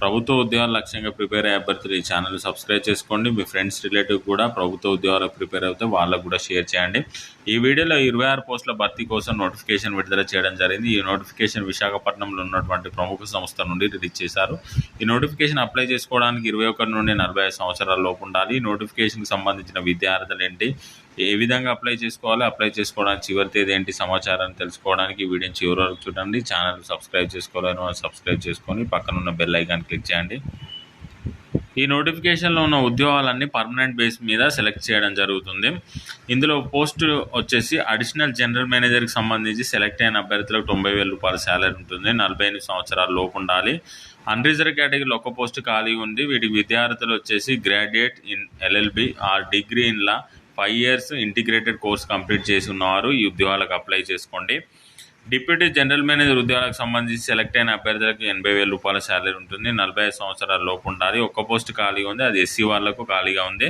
ప్రభుత్వ ఉద్యోగాల లక్ష్యంగా ప్రిపేర్ అయ్యే అభ్యర్థులు ఈ ఛానల్ సబ్స్క్రైబ్ చేసుకోండి. మీ ఫ్రెండ్స్ రిలేటివ్ కూడా ప్రభుత్వ ఉద్యోగాలకు ప్రిపేర్ అవుతే వాళ్ళకు కూడా షేర్ చేయండి. ఈ వీడియోలో ఇరవై ఆరు పోస్టుల భర్తీ కోసం నోటిఫికేషన్ విడుదల చేయడం జరిగింది. ఈ నోటిఫికేషన్ విశాఖపట్నంలో ఉన్నటువంటి ప్రముఖ సంస్థ నుండి రిలీజ్ చేశారు. ఈ నోటిఫికేషన్ అప్లై చేసుకోవడానికి ఇరవై ఒకటి నుండి నలభై ఐదు సంవత్సరాల లోపు ఉండాలి. ఈ నోటిఫికేషన్కి సంబంధించిన విద్యార్థులు ఏంటి? ఏ విధంగా అప్లై చేసుకోవాలి అప్లై చేసుకోవడానికి చివరి తేదీ ఏంటి సమాచారాన్ని తెలుసుకోవడానికి ఈ వీడియోని చివరి వరకు చూడండి. ఛానల్ సబ్స్క్రైబ్ చేసుకోవాలని వాళ్ళు సబ్స్క్రైబ్ చేసుకొని పక్కన ఉన్న బెల్ ఐకాన్ క్లిక్ చేయండి. ఈ నోటిఫికేషన్లో ఉన్న ఉద్యోగాలన్నీ పర్మనెంట్ బేస్ మీద సెలెక్ట్ చేయడం జరుగుతుంది. ఇందులో పోస్ట్ వచ్చేసి అడిషనల్ జనరల్ మేనేజర్కి సంబంధించి సెలెక్ట్ అయిన అభ్యర్థులకు తొంభై వేల రూపాయల శాలరీ ఉంటుంది. నలభై ఎనిమిది సంవత్సరాల లోపు ఉండాలి. అన్రిజర్వ్ కేటగిరీలో ఒక పోస్ట్ ఖాళీ ఉంది. వీటికి విద్యార్థులు వచ్చేసి graduate in LLB or degree in law five years integrated course complete చేసి ఉన్నవారు ఈ ఉద్యోగాలకు అప్లై చేసుకోండి. డిప్యూటీ జనరల్ మేనేజర్ ఉద్యోగాలకు సంబంధించి సెలెక్ట్ అయిన అభ్యర్థులకు ఎనభై వేల రూపాయల శాలరీ ఉంటుంది. నలభై ఐదు సంవత్సరాల లోపు ఉండాలి. ఒక్క పోస్ట్ ఖాళీగా ఉంది. అది ఎస్సీ వాళ్ళకు ఖాళీగా ఉంది.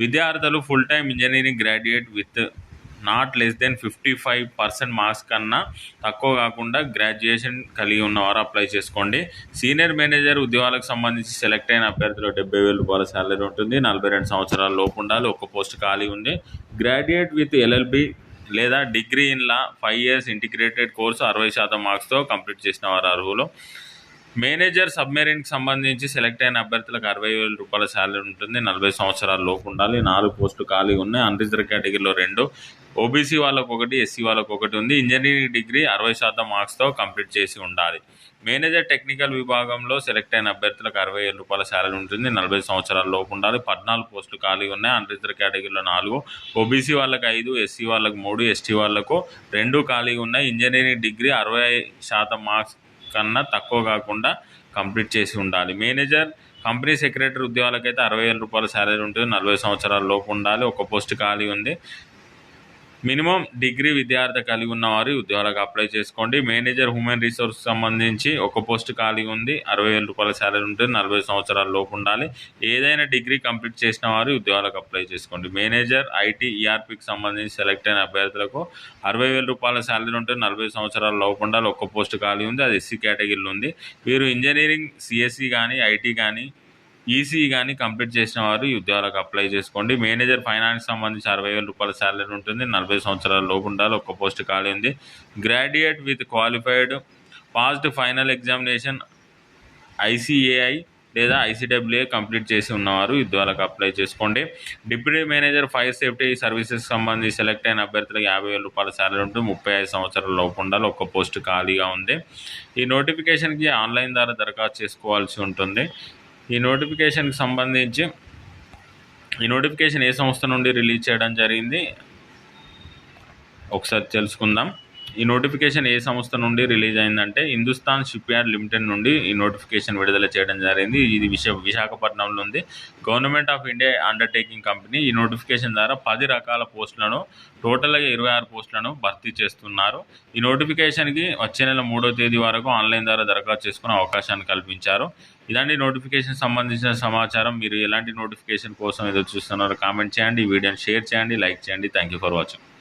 విద్యార్థులు full time engineering graduate with not less than fifty five percent marks కన్నా తక్కువ కాకుండా గ్రాడ్యుయేషన్ కలిగి ఉన్నవారు అప్లై చేసుకోండి. సీనియర్ మేనేజర్ ఉద్యోగాలకు సంబంధించి సెలెక్ట్ అయిన అభ్యర్థులు డెబ్బై వేల రూపాయల శాలరీ ఉంటుంది. నలభై రెండు సంవత్సరాల లోపు ఉండాలి. ఒక పోస్ట్ ఖాళీ ఉంది. గ్రాడ్యుయేట్ విత్ ఎల్ఎల్బి లేదా degree in law five years integrated course అరవై శాతం మార్క్స్తో కంప్లీట్ చేసిన వారు అర్హులు. మేనేజర్ సబ్మెరీన్కి సంబంధించి సెలెక్ట్ అయిన అభ్యర్థులకు అరవై వేల రూపాయల శాలరీ ఉంటుంది. నలభై సంవత్సరాల లోపు ఉండాలి. నాలుగు పోస్టులు ఖాళీ ఉన్నాయి. అన్రిజర్వ్ కేటగిరీలో రెండు. ఓబీసీ వాళ్ళకు ఒకటి ఎస్సీ వాళ్ళకు ఒకటి ఉంది. ఇంజనీరింగ్ డిగ్రీ అరవై శాతం మార్క్స్తో కంప్లీట్ చేసి ఉండాలి. మేనేజర్ టెక్నికల్ విభాగంలో సెలెక్ట్ అయిన అభ్యర్థులకు అరవై ఏడు రూపాయల శాలరీ ఉంటుంది. నలభై సంవత్సరాల లోపు ఉండాలి. పద్నాలుగు పోస్టులు ఖాళీ ఉన్నాయి. అన్రిజర్వ్ కేటగిరీలో నాలుగు. ఓబీసీ వాళ్ళకి ఐదు ఎస్సీ వాళ్ళకు మూడు ఎస్టీ వాళ్ళకు రెండు ఖాళీ ఉన్నాయి. ఇంజనీరింగ్ డిగ్రీ అరవై శాతం మార్క్స్ కన్నా తక్కువ కాకుండా కంప్లీట్ చేసి ఉండాలి. మేనేజర్ కంపెనీ సెక్రటరీ ఉద్యోగాలకైతే అరవై వేల రూపాయల శాలరీ ఉంటుంది. నలభై సంవత్సరాల లోపు ఉండాలి. ఒక పోస్ట్ ఖాళీ ఉంది. మినిమం డిగ్రీ విద్యార్థి కలిగి ఉన్నవారు ఉద్యోగాలకు అప్లై చేసుకోండి. మేనేజర్ హ్యూమన్ రిసోర్స్ సంబంధించి ఒక పోస్ట్ ఖాళీ ఉంది. అరవై వేల రూపాయల శాలరీ ఉంటుంది. నలభై సంవత్సరాల లోపు ఉండాలి. ఏదైనా డిగ్రీ కంప్లీట్ చేసిన వారు ఉద్యోగాలకు అప్లై చేసుకోండి. మేనేజర్ ఐటీ ఈఆర్పీకి సంబంధించి సెలెక్ట్ అయిన అభ్యర్థులకు అరవై వేల రూపాయల శాలరీ ఉంటుంది. నలభై సంవత్సరాల లోపు ఉండాలి. ఒక్క పోస్ట్ ఖాళీ ఉంది. అది ఎస్సీ కేటగిరీలో ఉంది. వీరు ఇంజనీరింగ్ సిఎస్సి కానీ ఐటీ కానీ ఈసీఈ కానీ కంప్లీట్ చేసిన వారు ఈ ఉద్యోగాలకు అప్లై చేసుకోండి. మేనేజర్ ఫైనాన్స్ సంబంధించి అరవై వేల రూపాయల శాలరీ ఉంటుంది. నలభై సంవత్సరాల లోపు ఉండాలి. ఒక్క పోస్ట్ ఖాళీ ఉంది. Graduate with qualified passed final examination ICAI లేదా ఐసీడబ్ల్యూఏ కంప్లీట్ చేసి ఉన్నవారు ఉద్యోగాలకు అప్లై చేసుకోండి. Deputy manager fire safety services సంబంధించి సెలెక్ట్ అయిన అభ్యర్థులకు యాభై వేల రూపాయల శాలరీ ఉంటుంది. ముప్పై ఐదు సంవత్సరాల లోపు ఉండాలి. ఒక్క పోస్ట్ ఖాళీగా ఉంది. ఈ నోటిఫికేషన్కి ఆన్లైన్ ద్వారా దరఖాస్తు చేసుకోవాల్సి ఉంటుంది. ఈ నోటిఫికేషన్కి సంబంధించి ఈ నోటిఫికేషన్ ఏ సంస్థ నుండి రిలీజ్ చేయడం జరిగింది ఒకసారి తెలుసుకుందాం. ఈ నోటిఫికేషన్ ఏ సంస్థ నుండి రిలీజ్ అయిందంటే హిందుస్థాన్ షిప్ యార్డ్ లిమిటెడ్ నుండి ఈ నోటిఫికేషన్ విడుదల చేయడం జరిగింది. ఇది విశ విశాఖపట్నంలో ఉంది. Government of India undertaking company ఈ నోటిఫికేషన్ ద్వారా పది రకాల పోస్టులను టోటల్గా ఇరవై ఆరు పోస్టులను భర్తీ చేస్తున్నారు. ఈ నోటిఫికేషన్కి వచ్చే నెల మూడో తేదీ వరకు ఆన్లైన్ ద్వారా దరఖాస్తు చేసుకునే అవకాశాన్ని కల్పించారు. ఇలాంటి నోటిఫికేషన్ సంబంధించిన సమాచారం మీరు ఎలాంటి నోటిఫికేషన్ కోసం ఎదురు చూస్తున్నారో కామెంట్ చేయండి. ఈ వీడియోని షేర్ చేయండి లైక్ చేయండి. Thank you for watching